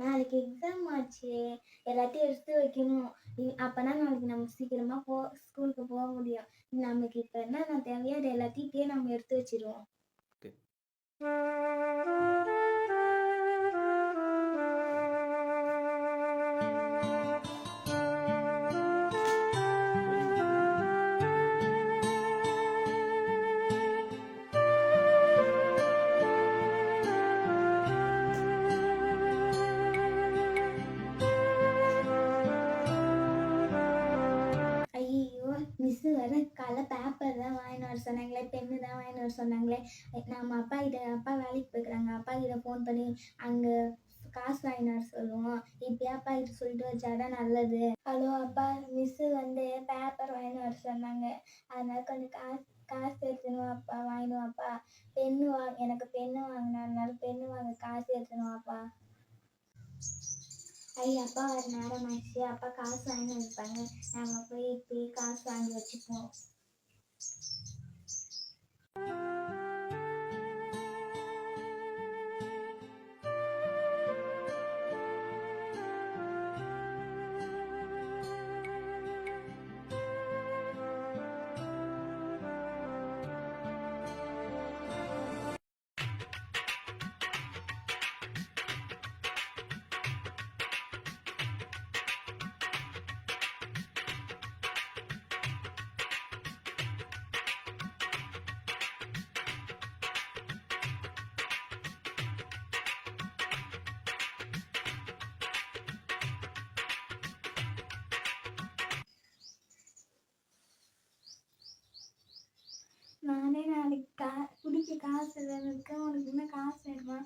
நாளைக்கு எக்ஸாம் ஆச்சு. எல்லாத்தையும் எடுத்து வைக்கணும். அப்போனா அப்பதான் நாளைக்கு நம்ம சீக்கிரமா போ ஸ்கூலுக்கு போக முடியும். நமக்கு இப்ப என்னென்ன தேவையோ அது எல்லாத்தையும் இப்பயே நம்ம எடுத்து வச்சிருவோம். மிஸ் பேப்பர் தான் வாங்கினு வர சொன்னாங்களே பென்னு தான் வாங்கினு வர சொன்னாங்களே. நம்ம அப்பா கிட்ட அப்பா வேலைக்கு போய்க்கிறாங்க. அப்பா கிட்ட ஃபோன் பண்ணி அங்கே காசு வாங்கினு வர சொல்லுவோம். இப்பயே அப்பா கிட்ட சொல்லிட்டு வச்சாதான் நல்லது. ஹலோ அப்பா. மிஸ்ஸு வந்து பேப்பர் வாங்கினு வர சொன்னாங்க. அதனால கொஞ்சம் காசு காசு எடுத்துணும் அப்பா வாங்கிட்டு வாப்பா. பென்னு வா எனக்கு பென்னு வாங்கினா அதனால பென்னு வாங்க காசு எடுத்துணும் அப்பா ஐயா அப்பா வர நேரம் ஆயிடுச்சு. அப்பா காசு வாங்கி வைப்பாங்க. நாங்கள் போய் இப்பயே காசு வாங்கி வச்சுப்போம். நானே நாளைக்கு கா குடிக்க காசு வேணுக்கு உனக்கு இன்னும் காசு வேணுமா